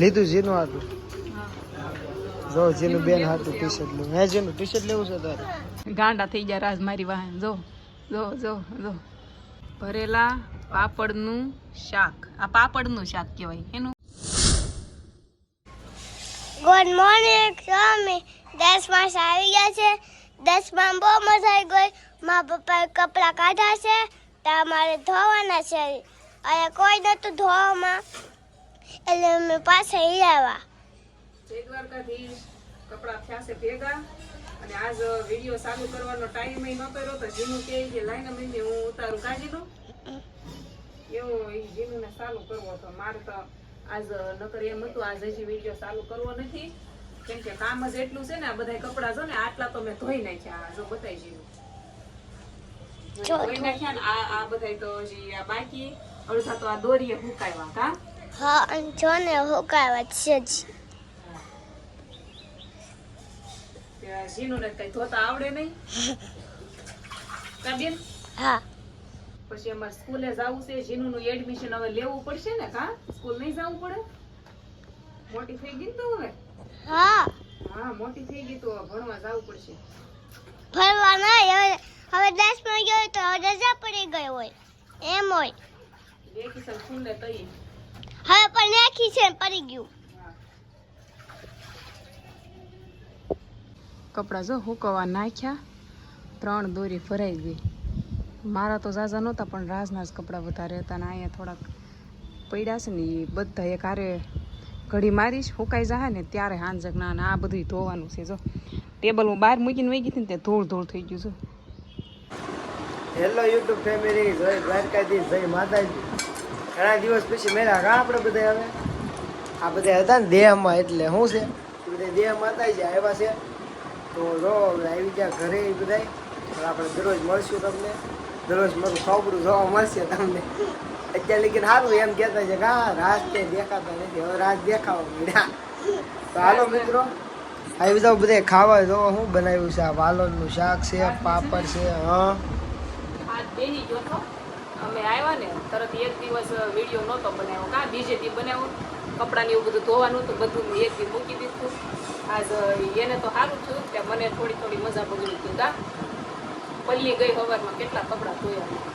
લીધું જીનું હતું. જો જીનું બેન હતું ટી શર્ટ લેવું. હે જીનું ટી શર્ટ લેવું છે તારે. ગાંડા થઈ ગયા રાજ મારી વાહન. જો જો જો જો. ભરેલા પાપડનું શાક. આ પાપડનું શાક કહેવાય. એનું ગુડ મોર્નિંગ સ્વામી દસ માસ આવી ગયા છે. દસમાં બહુ મજા આવી ગઈ. મારા પપ્પાએ કપડાં કાઢ્યા છે. તો અમારે ધોવાના છે. અહીંયા કોઈ નહોતું ધોવામાં. એટલે અમે પાછા હિરાવા જય દ્વારકાધીશ. કપડાં થયા છે ભેગા. અને આજ વીડિયો ચાલુ કરવાનો ટાઈમ ન કર્યો તો જીનું કે જે લાઈન મહિને હું ઉતારું. કાઢી એવો એ જીનુને ચાલુ કરવો તો મારે તો આજ નકર એમ હતું આજ હજી વીડિયો ચાલુ કરવો નથી. કેમ કે કામ જ એટલું છે ને આ બધા કપડાં જો ને આટલા તો મેં ધોઈ નાખ્યા. જો બતાવી જીનું. ધોઈ નાખ્યા ને આ આ બધા તો હજી આ બાકી. અડધા તો આ દોરીએ હુકાવ્યા કા? હા અને જો ને હુકાવા છે જ ત્યાં કઈ ધોતા આવડે નહીં? હા. પછી અમારે સ્કૂલે જવું છે જીનું નું એડમિશન હવે લેવું પડશે ને કા સ્કૂલ નહીં જવું પડે? મોટી થઈ ગઈ તો હવે? હા. હા મોટી થઈ ગઈ તો ભણવા જવું પડશે. ફરવા ના હવે હવે દસમાં ગયો તો રજા પડી ગઈ હોય. એમ હોય. દેખી કિસલ ખુંડે તઈ. નાખી છે પડી ગયું કપડાં જો હુકવા નાખ્યા ત્રણ દોરી ભરાઈ ગઈ. મારા તો ઝાઝા નહોતા પણ રાજના જ કપડાં વધારે હતા અને અહીંયા થોડાક પડ્યા છે ને એ બધા એક હારે ઘડી મારીશ હુકાઈ જાય ને ત્યારે હાંજક ના આ બધું ધોવાનું છે. જો ટેબલ હું બહાર મૂકીને વહી ગઈ હતી ને તે ધૂળ ધૂળ થઈ ગયું છે. હેલો યુટ્યુબ ફેમિલી જય દ્વારકાધીશ જય માતાજી. ઘણા દિવસ પછી મેળા કા આપણે બધા હવે? આ બધા હતા ને દેહમાં એટલે શું છે? એ બધા હતા જે આવ્યા છે. તો જો આવી ગયા ઘરે એ બધા આપણે દરરોજ મળશું તમને. દરરોજ મારું ખોબડું જોવા મળશે તમને. અત્યારે લેકિન સારું એમ કહેતા છે કે હા રાત તે દેખાતા નથી. હવે રાત દેખાવા મળ્યા. તો હાલો મિત્રો. આવી બધા બધે ખાવા. જો શું બનાવ્યું છે આ વાલોરનું શાક છે, પાપડ છે, હા. અમે આવ્યા ને, તરત એક દિવસ વીડિયો નહોતો બનાવ્યો. કા, બીજે દી બનાવ્યો. કપડાને એવું બધું ધોવાનું તો બધું મેં એક દી મૂકી દીધું. આજ એને તો સારું થયું કે મને થોડી થોડી મજા બગડી હતી. કા? પલ્લી ગઈ સવારમાં કેટલા કપડાં ધોયા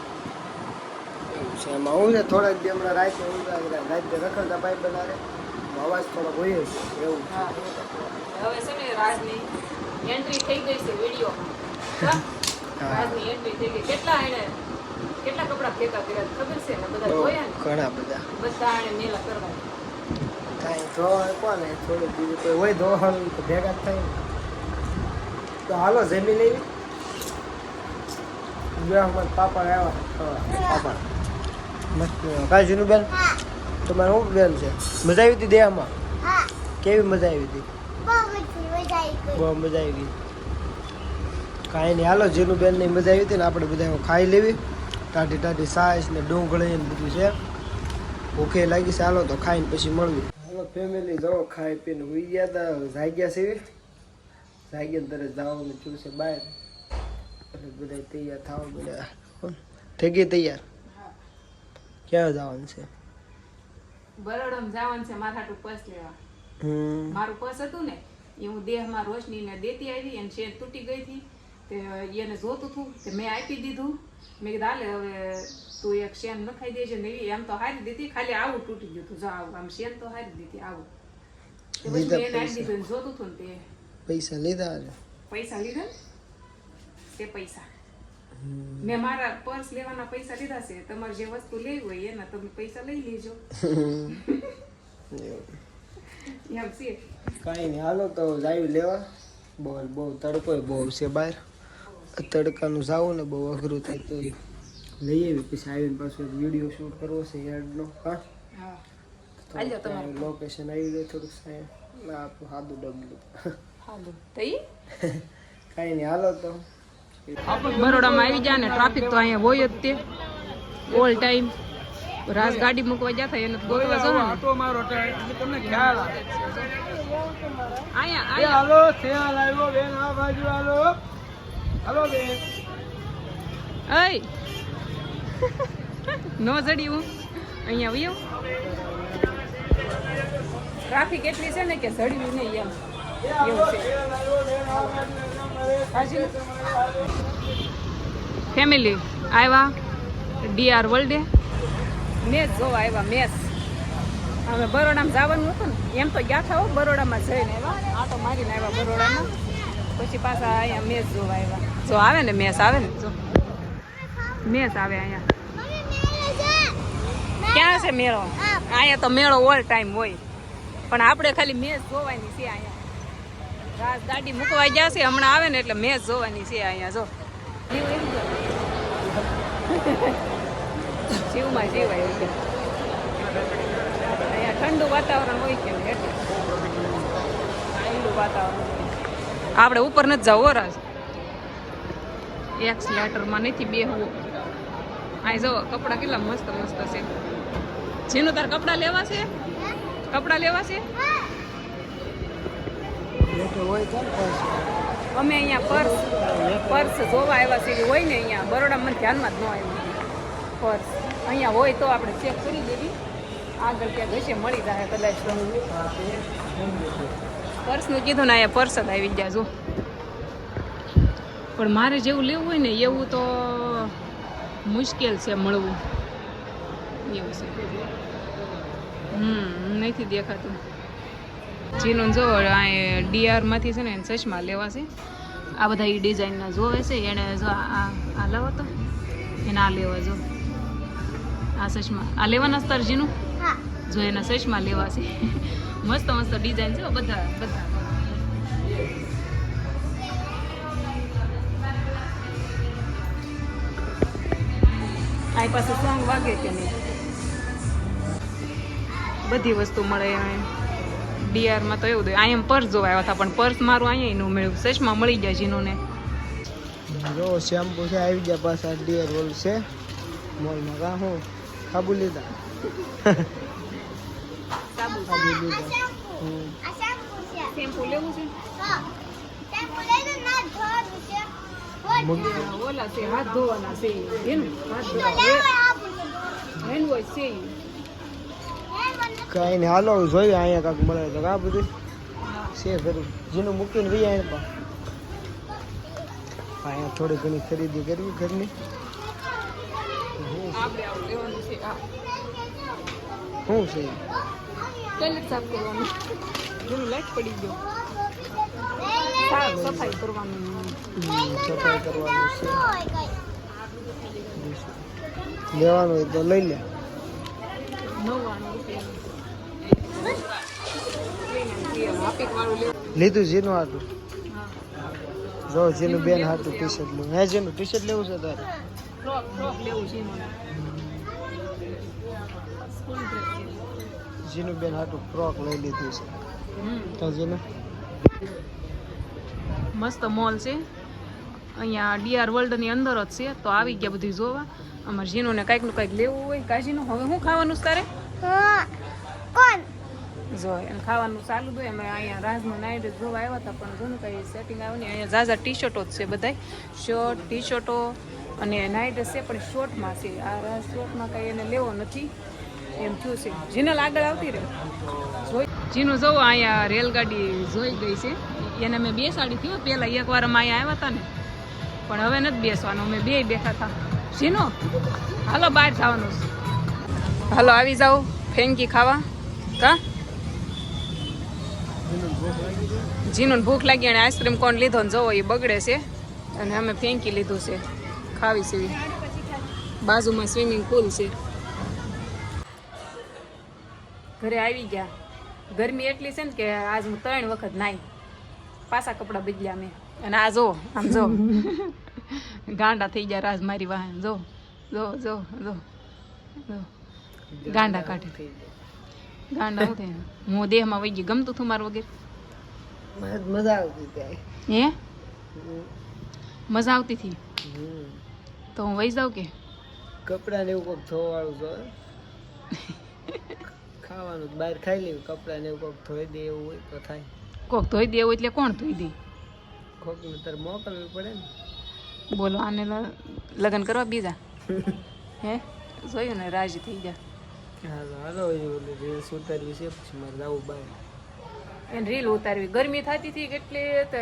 એમાં હું થોડાક દી હમણાં રાતે ઊંઘા રાતે રખડતા પાઇપ બનાવે. અવાજ થોડો હોય છે. એવું હવે છે ને રાજની એન્ટ્રી થઈ ગઈ છે વીડિયો. રાજની એન્ટ્રી થઈ ગઈ. કેટલા એને કેટલા કપડા ભેગા કર્યા ખબર છે ને? બધા ધોયા ને? ઘણા બધા. બધા એને મેલા કરવા કાંઈ ધોવા કોને? થોડુંક બીજું હોય ધોવાનું તો ભેગા થાય તો હાલો, જમી લેવી વિવાહમાં પાપડ આવ્યા પાપડ. મસ્ત કાંઈ જૂનું બેન? તમારે શું બેન છે? મજા આવી હતી દેહમાં? કેવી મજા આવી હતી? બહુ મજા આવી ગઈ કાંઈ નહીં. હાલો, જેનું બેનની મજા આવી હતી ને આપણે બધા ખાઈ લેવી. ટાઢી ટાઢી સાસ ને ડુંગળી ને બધું છે. ભૂખે લાગી છે. હાલો, તો ખાઈને પછી મળવી હાલો ફેમિલી જો ખાઈ પીને ઉઈ ગયા હતા હવે જાગ્યા છે. જાગ્યા ને તરત જવાનું થયું છે બહાર. એટલે બધા તૈયાર થાવ બધા થઈ ગઈ તૈયાર? ક્યાં જવાનું છે? બરોડમ જવાનું છે મારા હાટું પસ લેવા. મારું પર્સ હતું ને એ હું દેહમાં રોશનીને દેતી આવી અને શેર તૂટી ગઈ હતી. તે એને જોતું હતું તે મેં આપી દીધું. મેં કીધું હાલે હવે તું એક શેન નખાઈ દેજે ને એવી. એમ તો હારી દીધી ખાલી આવું તૂટી ગયું હતું જો આવું આમ શેન તો હારી દીધી આવું. તે પછી મેં એને આપી દીધું જોતું હતું ને તે. પૈસા લીધા પૈસા લીધા તે પૈસા. મેં મારા પર્સ લેવાના પૈસા લીધા છે. તમારે જે વસ્તુ લેવી હોય એના તમે પૈસા લઈ લેજો. એમ છે. કાંઈ નહીં હાલો તો જાયું લેવા. બોલ બહુ તડકો બહુ છે બહાર. તડકાનું જાવું ને બહુ અઘરું થાય તો લઈ આવી પછી આવીને પાછું વીડિયો શૂટ કરવો છે યાર્ડનો. હા? હા. આલ્યો તમારે. લોકેશન આવી ગયું થોડુંક સાહેબ. ના આપણું સાદું ડબલું કઈ કાંઈ નહીં હાલો તો. બરોડામાં આવી જાય ને ટ્રાફિક તો અહીંયા હોય જ તે. ઓલ ટાઈમ રાજ ગાડી મૂકવા જતા એને ગોતવા જવાનું. ને. તમને ખ્યાલ અહીંયા આયા હાલો ત્યાં આવ્યો બેન આ બાજુ હાલો. હાલો બેન અય નો જડ્યું અહીંયા આવ્યો ટ્રાફિક એટલી છે ને કે ઝડ્યું નહીં એમ. એવું છે. ફેમિલી આવ્યા ડીઆર વર્લ્ડે મેચ જોવા આવ્યા મેચ અમે બરોડામાં જવાનું હતું ને એમ તો ગયા થાવ બરોડામાં જઈને આવ્યા. આટો મારીને આવ્યા બરોડામાં. પછી પાછા અહીંયા મેચ જોવા આવ્યા. જો આવે ને, મેસ આવે ને, જો. મેચ આવે અહીંયા. ક્યાં છે મેળો? અહીંયા તો મેળો ઓલ ટાઈમ હોય. પણ આપણે ખાલી મેચ જોવાની છે અહીંયા. ગાડી મૂકવા ગયા છે, હમણાં આવે ને એટલે મેચ જોવાની છે અહીંયા, જો. શિવમાં એમ જીવમાં જીવ આવ્યો છે અહીંયા ઠંડુ વાતાવરણ હોય કે એટલે ઠંડુ વાતાવરણ આપણે ઉપર નથી જવું રાજ એક લેટરમાં નથી બેહવું આ જો કપડાં કેટલા મસ્ત મસ્ત છે. જેનું તાર કપડાં લેવા છે? કપડાં લેવા છે. અમે અહીંયા પર્સ પર્સ જોવા આવ્યા છે હોય ને અહીંયા. બરોડામાં મને ધ્યાનમાં જ ન આવ્યું. પર્સ. અહીંયા હોય તો આપણે ચેક કરી દેવી આગળ ક્યાંક હશે મળી જાય કદાચ. પર્સનું કીધું ને અહીંયા પર્સ જ આવી ગયા જો. પણ મારે જેવું લેવું હોય ને એવું તો મુશ્કેલ છે મળવું. એવું છે. હમ નથી દેખાતું. જીનું જો અહીં ડીઆરમાંથી છે ને એને ચશ્મા લેવા છે. આ બધા એ ડિઝાઇનના જોવે છે. એણે જો આ આ લાવો તો. એને આ લેવા જો. આ ચશ્મા. આ લેવાના સ્તર જીનું? જો એના ચશ્મા લેવા છે. મસ્ત મસ્ત ડિઝાઇન છે બધા બધા. આ પાસે સોંગ વાગે કે નહીં? બધી વસ્તુ મળે ડીઆરમાં તો એવું અહીંયા પર્સ જોવા આવ્યા હતા પણ પર્સ મારું અહીંયા નું મળ્યું. ચશ્મા મળી ગયા જીનોને. જો શેમ્પુ છે આવી ગયા પાછા. ડીઆર રોલ છે. મોલમાં કા હું સાબુ લીધા. સાબુ સાબુ લીધા. આ શેમ્પુ છે શેમ્પુ લેવું છે? હા. શેમ્પુ લઈને ના ધોવાનું ઓલા છે હાથ ધોવાના છે એનું હાથ ધોવા છે કઈ નહીં, હાલો જોઈએ અહીંયા કાંક મળે તો કા બધું. છે ખરું. જેનું મૂકીને રહી અહીંયા પા અહીંયા થોડી ઘણી ખરીદી કરવી ઘરની. શું છે? લાઈટ પડી ગયો. સફાઈ કરવાનું સફાઈ કરવાનું. છે લેવાનું હોય તો લઈ લે. લીધું જેનું હાટું? હા જો જેનું બેન હાટું ટી શર્ટ લેવું. હે જેનું ટી શર્ટ લેવું છે તારે જેનું બેન હાટું ફ્રોક લઈ લીધું છે. તો જેનું? મસ્ત મોલ છે. અહીંયા ડીઆર વર્લ્ડની અંદર જ છે. તો આવી ગયા બધું જોવા. અમારે જીનુને કાંઈકનું કાંઈક લેવું હોય કાજીનું હવે શું ખાવાનું તારે? હા જો એને ખાવાનું ચાલુ હોય. અમે અહીંયા રાજમાં નાઇટ જોવા આવ્યા હતા પણ જોનું કંઈ સેટિંગ આવ્યું નહીં. અહીંયા ઝાઝા ટી શર્ટો જ છે બધાય. શર્ટ ટી શર્ટો અને નાઇટ છે પણ શોર્ટમાં છે. આ રાજ શોર્ટમાં કંઈ એને લેવો નથી. એમ થયું છે. જીનલ આગળ આવતી રહે. જોઈ જીનું જવું અહીંયા રેલગાડી જોઈ ગઈ છે. એને મેં બેસાડી હો. પહેલાં એક વાર અમે અહીંયા આવ્યા હતા ને, પણ હવે નથી બેસવાનું. અમે બે બેઠા હતા. શીનો, હાલો બહાર જવાનું છે. હાલો, આવી જાઓ. ફેંકી ખાવા. કા? જીનું ભૂખ લાગી અને આઈસ્ક્રીમ કોણ લીધો ને જોવો, એ બગડે છે. અને અમે ફેંકી લીધું છે. ખાવી સીવી બાજુમાં સ્વિમિંગ પુલ છે. ઘરે આવી ગયા. ગરમી એટલી છે ને કે આજ હું ત્રણ વખત નાઈ પાછા કપડાં બદલ્યા મેં. અને આ જો આમ જો. ગાંડા થઈ ગયા રાજ મારી વાહન. જો જો જો જો જો. ગાંડા કાઢે. ગાંડા હું થાય હું દેહમાં વહી ગઈ. ગમતું હતું મારું વગેરે? મજા આવતી હતી. હે? મજા આવતી હતી? તો હું વહી જાઉં કે? કપડાં ને એવું કોઈક ધોવાળું જો ખાવાનું જ બહાર ખાઈ લેવું કપડાં ને એવું કોઈક ધોઈ દે એવું હોય તો થાય. કોક ધોઈ દેવું એટલે કોણ ધોઈ દે? ખોટું તારે મોકલવી પડે ને. બોલો આને લગ્ન કરવા બીજા? હે? જોયું ને રાજી થઈ ગયા. હાલો રીલ્સ ઉતારવી છે પછી મારે જવું બહાર. એને રીલ ઉતારવી. ગરમી થતી હતી કેટલી તે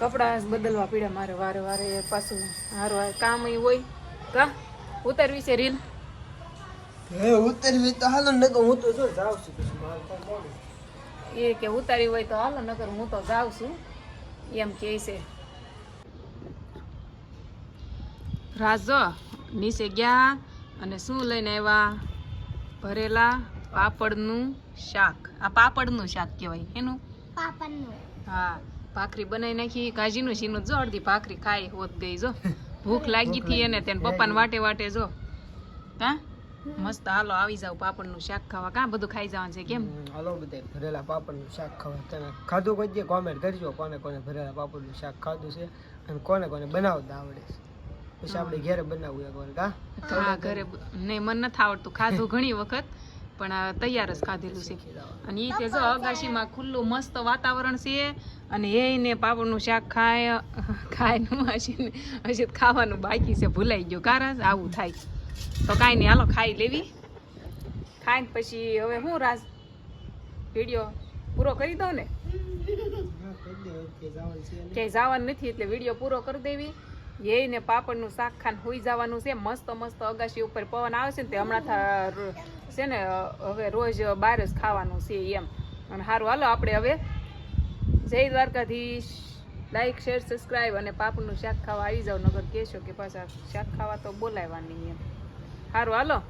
કપડાં બદલવા પડ્યા મારે વારે વારે પાછું. હારું કામ હોય. કા? ઉતારવી છે રીલ હે ઉતારવી તો હાલો ને હું તો જો જાઉં છું. એ કે ઉતારી હોય તો હાલો નકર હું તો જાઉં છું. એમ કે છે. રાજો નીચે ગયા અને શું લઈને આવ્યા? ભરેલા પાપડનું શાક. આ પાપડનું શાક કહેવાય એનું? પાપડનું. હા ભાખરી બનાવી નાખી. કાજીનું શીનું જો અડધી ભાખરી ખાઈ હોત ગઈ જો. ભૂખ લાગી હતી એને તેને પપ્પાને વાટે વાટે જો. હા? મસ્ત હાલો આવી જાવ પાપડનું શાક ખાવા. કાં બધું ખાઈ જવાનું છે કેમ? હાલો બધા ભરેલા પાપડનું શાક ખાવા. તમે ખાધું કોઈ કોમેન્ટ કરજો કોને કોને ભરેલા પાપડનું શાક ખાધું છે અને કોને કોને બનાવતા આવડે છે. પછી આપણે ઘેરે બનાવવું એક વાર કા? હા ઘરે નહીં મને નથી આવડતું. ખાધું ઘણી વખત પણ તૈયાર જ ખાધેલું છે. અને એ તે જો અગાશીમાં ખુલ્લું મસ્ત વાતાવરણ છે અને એને પાપડનું શાક ખાય ખાય ને હજી ખાવાનું બાકી છે. ભૂલાઈ ગયું. કારણ આવું થાય. તો કાંઈ નહીં, હાલો ખાઈ લેવી. ખાઈને પછી હવે હું રાજ વીડિયો પૂરો કરી દઉં ને? ક્યાંય જવાનું નથી એટલે વીડિયો પૂરો કરી દેવી. એ ને પાપડનું શાક ખાન હોઈ જવાનું છે. મસ્ત મસ્ત અગાશી ઉપર પવન આવે છે ને તે હમણાં થા છે ને, હવે રોજ બહાર જ ખાવાનું છે એમ. અને સારું હાલો આપણે હવે જય દ્વારકાધીશ. લાઈક શેર સબસ્ક્રાઈબ અને પાપડનું શાક ખાવા આવી જાવ. નગર કહેશો કે પાછા શાક ખાવા તો બોલાવવાની એમ. સારું હાલો.